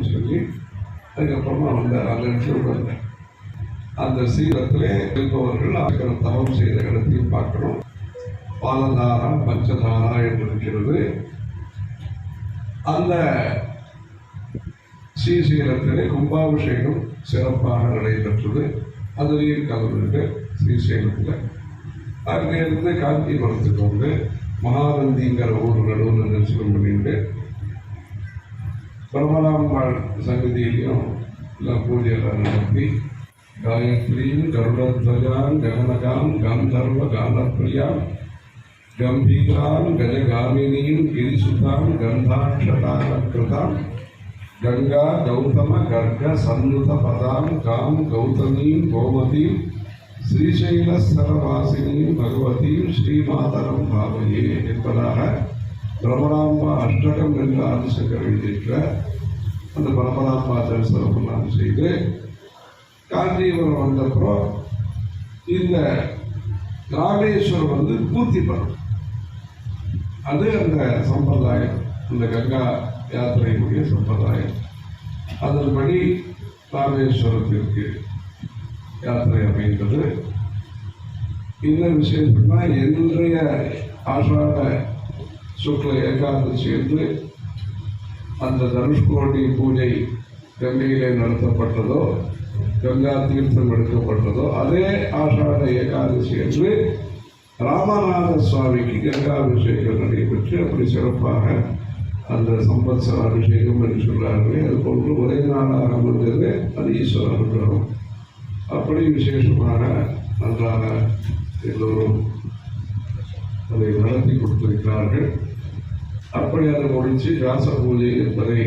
அப்படின்னு சொல்லி அதுக்கப்புறமா வந்து அந்த இடத்துல வந்தேன் அந்த சீரத்திலே இருப்பவர்கள் ஆக்கிரம் தவம் செய்த இடத்தையும் பார்க்கணும் பாலதாரா பஞ்சதாரா என்று இருக்கிறது அந்த ஸ்ரீசைலத்திலே கும்பாபிஷேகம் சிறப்பாக நடைபெற்றது. அதுலேயும் கலந்துட்டு ஸ்ரீசைலத்தில். அங்கிருந்து காஞ்சிபுரத்துக்கு வந்து மகாநந்திங்கிற ஊர் நடுவில் தரிசனம் பண்ணிட்டு परमलाम्बाल संगदीयों गायत्री गरुड़ध्वजां गगनगां गंधर्व गानप्रिया गंभीरां गजगामिनीं गंगा गौतम, गर्ग सन्नुत गौतमी गोमती श्रीशैल भगवती श्रीमातर भावे பிரமராம்பா அஷ்டகம் என்று ஆதிசங்கர் எழுதியிருக்கிற அந்த பிரமராம்பா தரிசனம் நான் செய்து காஞ்சிபுரம் வந்தப்புறம் இந்த நாகேஸ்வரம் வந்து பூர்த்தி பண்ணும் அது அந்த சம்பிரதாயம் இந்த கங்கா யாத்திரையினுடைய சம்பிரதாயம். அதன்படி ராமேஸ்வரத்திற்கு யாத்திரை அமைந்தது. இன்னும் விசேஷம்னா என்னுடைய ஆஷாட சுக்ல ஏகாதசி என்று அந்த தனுஷ்கோடி பூஜை கங்கையிலே நடத்தப்பட்டதோ கங்கா தீர்த்தம் எடுக்கப்பட்டதோ அதே ஆஷாட ஏகாதசி என்று ராமநாத சுவாமிக்கு கங்காபிஷேகம் நடைபெற்று அப்படி சிறப்பாக அந்த சம்பத்சர அபிஷேகம் என்று சொல்கிறார்களே அது போன்று ஒரே நாளாக அமர்ந்தது அது ஈஸ்வர அனுகிரகம். அப்படி விசேஷமாக நன்றாக எல்லோரும் அதை நடத்தி கொடுத்திருக்கிறார்கள். அப்படி அதை முடித்து வியாச பூஜை என்பதை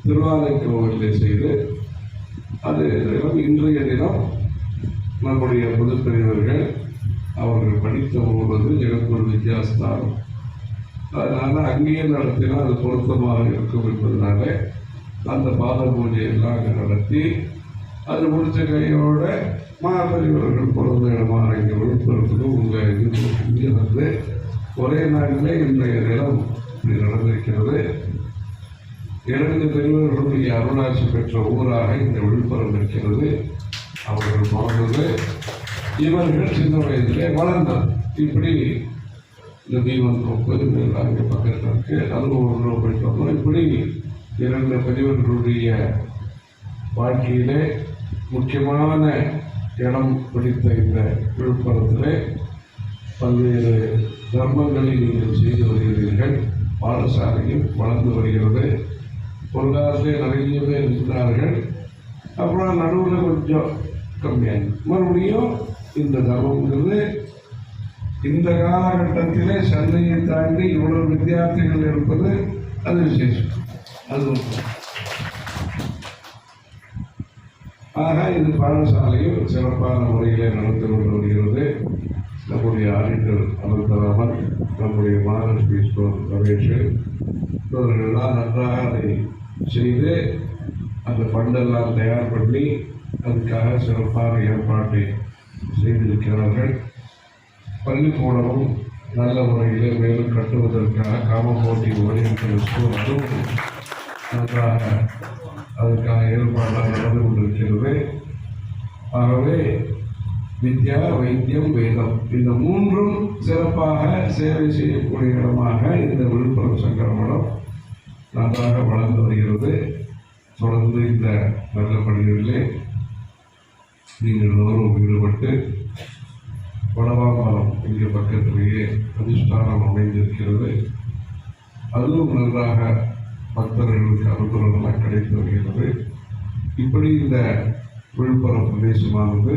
திருவாலைக்கோவிலே செய்து அது தினம் இன்றைய தினம் நம்முடைய பொதுப்பிரிவர்கள் அவர்கள் படித்த ஊர் வந்து ஜெகத்குரு வித்யாஸ்தானம் அதனால் அங்கேயே நடத்தினால் அது பொருத்தமாக இருக்கும் என்பதனால அந்த பாத பூஜையெல்லாம் அங்கே நடத்தி அது முடித்த கையோட மாபெரியவர்கள் பிறந்த இடமான இங்கே விழுப்புரத்துக்கு உங்கள் இது இங்கே வந்து ஒரே நாளிலே இன்றைய தினம் இப்படி நடந்திருக்கிறது. இரண்டு பெரியவர்களுடைய அருளாட்சி பெற்ற ஊராக இந்த விழுப்புரம் இருக்கிறது. அவர்கள் பிறந்தது இவர்கள் சின்ன வயதிலே வளர்ந்தார் இப்படி இந்த தீவன் தோப்பு அங்கே பக்கத்தில் இருக்கு அதுவும் ஒரு போயிட்டு வந்தோம் இப்படி இரண்டு பெரியவர்களுடைய வாழ்க்கையிலே முக்கியமான இடம் பிடித்த இந்த விழுப்புரத்திலே பல்வேறு தர்மங்களை நீங்கள் செய்து வருகிறீர்கள். பாடசாலையும் வளர்ந்து வருகிறது. பொருளாதாரத்தை நிறைய பேர் இருந்தார்கள் அப்புறம் நடுவில் கொஞ்சம் கம்மியாகும் மறுபடியும் இந்த தர்மங்கிறது இந்த காலகட்டத்திலே சென்னையை தாண்டி இவ்வளவு வித்தியார்த்திகள் இருப்பது அது விசேஷம். அது ஆக இது பாடசாலையும் சிறப்பான முறையில் நடந்து கொண்டு வருகிறது. நம்முடைய ஆடிட்டர் அனந்தராமன் நம்முடைய மகாலட்சுமி ஸ்டோர் ரமேஷ் இவர்களெல்லாம் நன்றாக அதை செய்து அந்த ஃபண்டெல்லாம் தயார் பண்ணி அதுக்காக சிறப்பான ஏற்பாட்டை செய்திருக்கிறார்கள். பள்ளிக்கூடமும் நல்ல முறையில் மேலும் கட்டுவதற்காக காமகோட்டி ஓரியன்டல் ஸ்கூல் அதுவும் நன்றாக அதற்கான ஏற்பாடாக நடந்து கொண்டிருக்கிறது. ஆகவே வித்யா வைத்தியம் வேதம். இந்த மூன்றும் சிறப்பாக சேவை செய்யக்கூடிய இடமாக இந்த விழுப்புரம் சங்கரமடம் நன்றாக வளர்ந்து வருகிறது. தொடர்ந்து இந்த நல்ல பணிகளிலே நீங்கள் எல்லோரும் ஈடுபட்டு வடவாமரம் இங்கே பக்கத்திலேயே அதிஷ்டானம் அமைந்திருக்கிறது. அதுவும் நன்றாக பக்தர்களுக்கு அனுகூலமாக கிடைத்து வருகிறது. இப்படி இந்த விழுப்புரம் பிரதேசமானது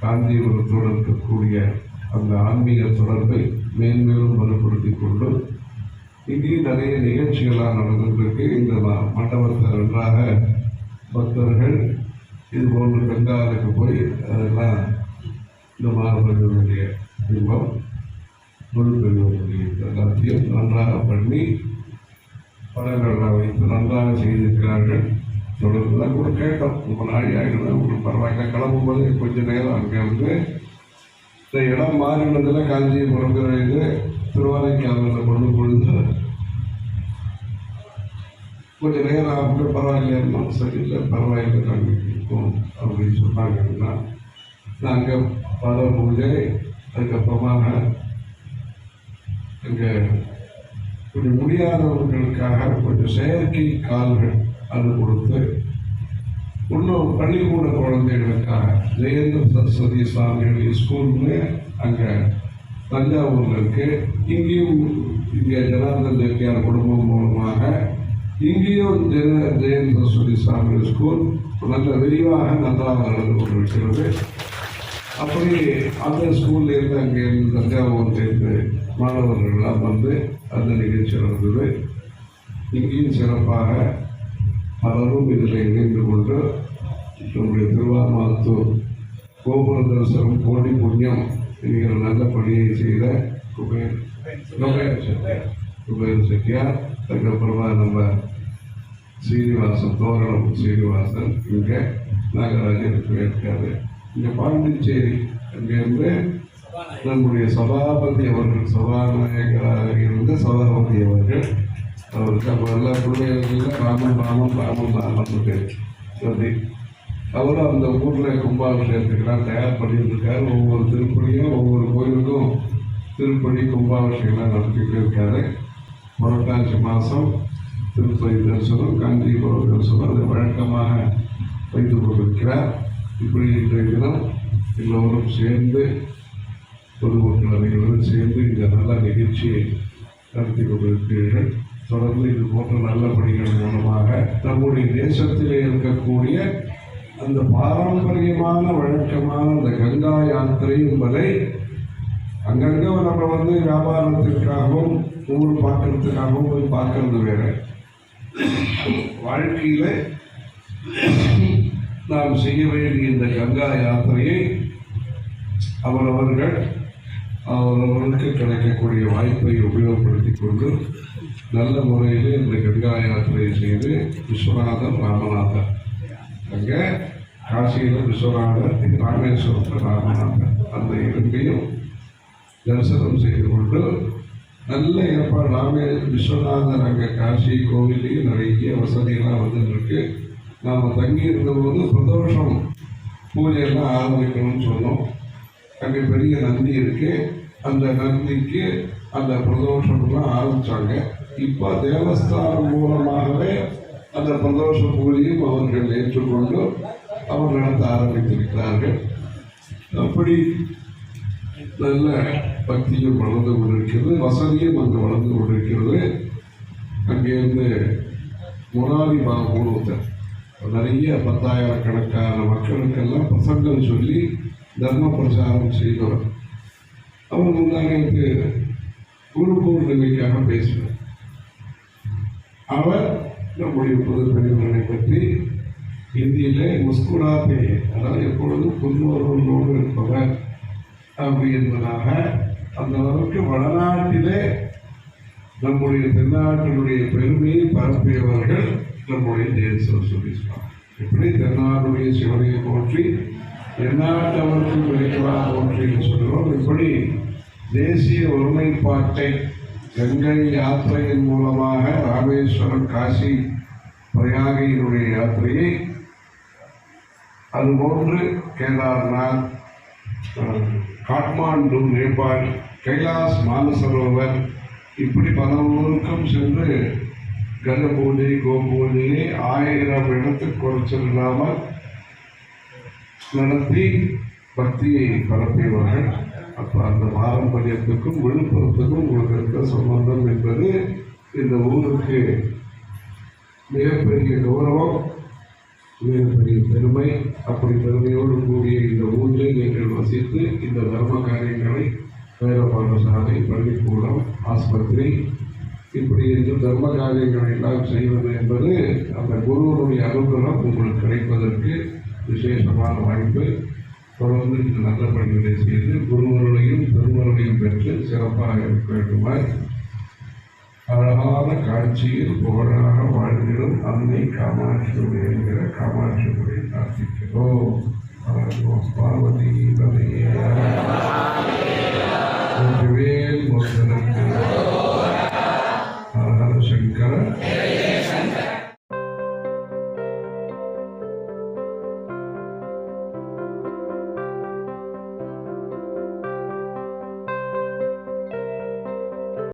காஞ்சிபுரத்தோடு இருக்கக்கூடிய அந்த ஆன்மீக தொடர்பை மேன்மேலும் வலுப்படுத்திக் கொண்டு இங்கேயும் நிறைய நிகழ்ச்சிகளாக நடந்துகிட்டு இந்த ம- மண்டபத்தில் நன்றாக பக்தர்கள் இது போன்று பெங்காலுக்கு போய் அதெல்லாம் இந்த மாணவர்களுடைய குடும்பம் முழுப்பெரியவர்களுடைய எல்லாத்தையும் நன்றாக பண்ணி படங்கள்லாம் வைத்து நன்றாக செய்திருக்கிறார்கள். தொடர்ந்து தான் கூட கேட்டோம். ரொம்ப நாளி ஆகிடும் உங்களுக்கு பரவாயில்ல. கிளம்பும்போது கொஞ்சம் நேரம் அங்கே வந்து இந்த இடம் மாறினதில் காஞ்சிபுரங்கிற இது திருவானைக்காவலில் கொண்டு பொழுது கொஞ்சம் நேரம் ஆகும் பரவாயில்லையா சரியில்லை. பரவாயில்லை நாங்கள் இருக்கோம் அப்படின்னு சொன்னாங்கன்னா நாங்கள் பல பூஜை அதுக்கப்புறமாக இங்கே கொஞ்சம் முடியாதவர்களுக்காக கொஞ்சம் செயற்கை கால்கள் அது கொடுத்து இன்னும் பள்ளிக்கூட குழந்தைகளுக்காக ஜெயந்த சரஸ்வதி சுவாமிகள் ஸ்கூல்னு அங்கே தஞ்சாவூரில் இருக்குது இங்கேயும் இங்கே ஜனார்தன் ஜெட்டியார் குடும்பம் மூலமாக இங்கேயும் ஜெய ஜெயந்த சரஸ்வதி சுவாமிகள் ஸ்கூல் நல்ல விரிவாக நன்றாக நடந்து கொண்டிருக்கிறது. அப்படி அந்த ஸ்கூல்லேருந்து அங்கே இருந்து தஞ்சாவூர்ல மாணவர்கள்லாம் வந்து அந்த நிகழ்ச்சி நடந்தது. இங்கேயும் சிறப்பாக பலரும் இதில் இணைந்து கொண்டு நம்முடைய திருவாரூர் கோபுர தரிசனம் கோடி புண்ணியம் என்கிற நல்ல பணியை செய்த குபேர் குபேர் செட்டியார். குபேர் செட்டியார். அதுக்கப்புறமா நம்ம சீனிவாசன் தோரணம் சீனிவாசன் இங்கே நாகராஜன் போயிருக்காரு இங்கே பாண்டிச்சேரி அங்கேருந்து நம்முடைய சபாபதி அவர்கள் சபாநாயகராக இருந்த சபாபதி அவர்கள் அவருக்கு அப்போ எல்லா பிள்ளைகளுக்கும் ராமன் ராமன் ராமன் ராமன் சொல்லி அவரும் அந்த ஊரில் கும்பாபிஷேகத்துக்கெல்லாம் தயார் பண்ணியிருக்காரு ஒவ்வொரு திருப்பணியும் ஒவ்வொரு கோயிலுக்கும் திருப்பணி கும்பாபிஷேகம்லாம் நடத்திக்கிட்டு இருக்காரு புரட்டாசி மாதம் திருப்பதி தரிசனம் காஞ்சிபுரம் தரிசனம் அதை வழக்கமாக வைத்துக் கொண்டிருக்கிறார் இப்படி இன்றைய தினம் எல்லோரும் சேர்ந்து பொதுமக்கள் அனைவரும் சேர்ந்து இந்த நல்ல நிகழ்ச்சியை நடத்தி கொண்டிருக்கிறீர்கள் தொடர்ந்து இது போன்ற நல்ல பணிகள் மூலமாக நம்முடைய தேசத்திலே இருக்கக்கூடிய அந்த பாரம்பரியமான வழக்கமான அந்த கங்கா யாத்திரை என்பதை அங்கங்கே நம்ம வந்து வியாபாரத்திற்காகவும் ஊர் பார்க்கறதுக்காகவும் போய் பார்க்கறது வேற. வாழ்க்கையில் நாம் செய்ய வேண்டிய இந்த கங்கா யாத்திரையை அவரவர்கள் அவரவர்களுக்கு கிடைக்கக்கூடிய வாய்ப்பை உபயோகப்படுத்தி கொண்டு நல்ல முறையில் இந்த கங்கா யாத்திரையை செய்து விஸ்வநாதர் ராமநாதர். அங்கே காசியில் விஸ்வநாதர் ராமேஸ்வரத்தில் ராமநாதர். அந்த இரண்டையும் தரிசனம் செய்து கொண்டு நல்ல ஏற்பாடு ராமே விஸ்வநாதர் அங்கே காசி கோவிலையும் நிறைய வசதியெல்லாம் வந்துருக்கு நாம் தங்கி இருந்தபோது பிரதோஷம் பூஜையெல்லாம் ஆரம்பிக்கணும்னு சொன்னோம். அங்கே பெரிய நந்தி இருக்குது அந்த நந்திக்கு அந்த பிரதோஷம்லாம் ஆரம்பித்தாங்க இப்போ தேவஸ்தானம் மூலமாகவே அந்த பிரதோஷ பூஜையும் அவர்கள் ஏற்றுக்கொண்டு அவர் நடத்த ஆரம்பித்திருக்கிறார்கள். அப்படி நல்ல பக்தியும் வளர்ந்து கொண்டிருக்கிறது. வசதியும் அங்கே வளர்ந்து கொண்டிருக்கிறது. அங்கேருந்து முராரி பாபுன்னு நிறைய நிறைய பத்தாயிரக்கணக்கான மக்களுக்கெல்லாம் பசங்கள் சொல்லி தர்ம பிரச்சாரம் செய்தவர். அவர் முந்தானத்து குரு பௌர்ணமிக்காக பேசுவார் அவர் நம்முடைய பொதுப்பணிகளை பற்றி இந்தியில முஸ்குராத்தே அதாவது எப்பொழுதும் புன்முறுவலோடு இருப்பவர் அப்படி என்பதாக அந்த அளவுக்கு வடநாட்டிலே நம்முடைய தென்னாட்டினுடைய பெருமையை பரப்பியவர்கள் நம்முடைய ஜெயசர சுரேஷ்வா இப்படி தென்னாடுடைய சிவனையை போற்றி எந்நாட்டவருக்கு விளைவாக போற்றி என்று சொல்கிறோம் இப்படி தேசிய ஒருமைப்பாட்டை கங்கை யாத்திரையின் மூலமாக ராமேஸ்வரம் காசி பிரயாகையினுடைய யாத்திரையை அதுபோன்று கேதார்நாத் காட்மாண்டு நேபாள் கைலாஸ் மானசரோவர் இப்படி பல ஊருக்கும் சென்று கங்க பூஜை கோபூஜையை ஆயிரம் இடத்துக்கு குறைச்சல் இல்லாமல் நடத்தி பக்தியை பரப்பியவர்கள். அப்போ அந்த பாரம்பரியத்துக்கும் விழுப்புரத்துக்கும் உங்களுக்கு இருக்க சம்பந்தம் என்பது இந்த ஊருக்கு மிகப்பெரிய கௌரவம் மிகப்பெரிய பெருமை. அப்படி பெருமையோடு கூடிய இந்த ஊரில் நீங்கள் வசித்து இந்த தர்ம காரியங்களை வேத சாலை பள்ளிக்கூடம் ஆஸ்பத்திரி இப்படி இந்த தர்ம காரியங்களை எல்லாம் செய்வது என்பது அந்த குருவனுடைய அனுகிரகம் உங்களுக்கு கிடைப்பதற்கு விசேஷமான வாய்ப்பு. தொடர்ந்து இந்த நல்ல பணிகளை செய்து குருவருடையும் பெருமருடையும் பெற்று சிறப்பாக இருக்க வேண்டுமாய் அழகான காட்சியில் புகழாக வாழ்ந்திடும் அன்னை காமாட்சியுடைய என்கிற காமாட்சியுடைய பிரார்த்திக்கிறோம். பார்வதி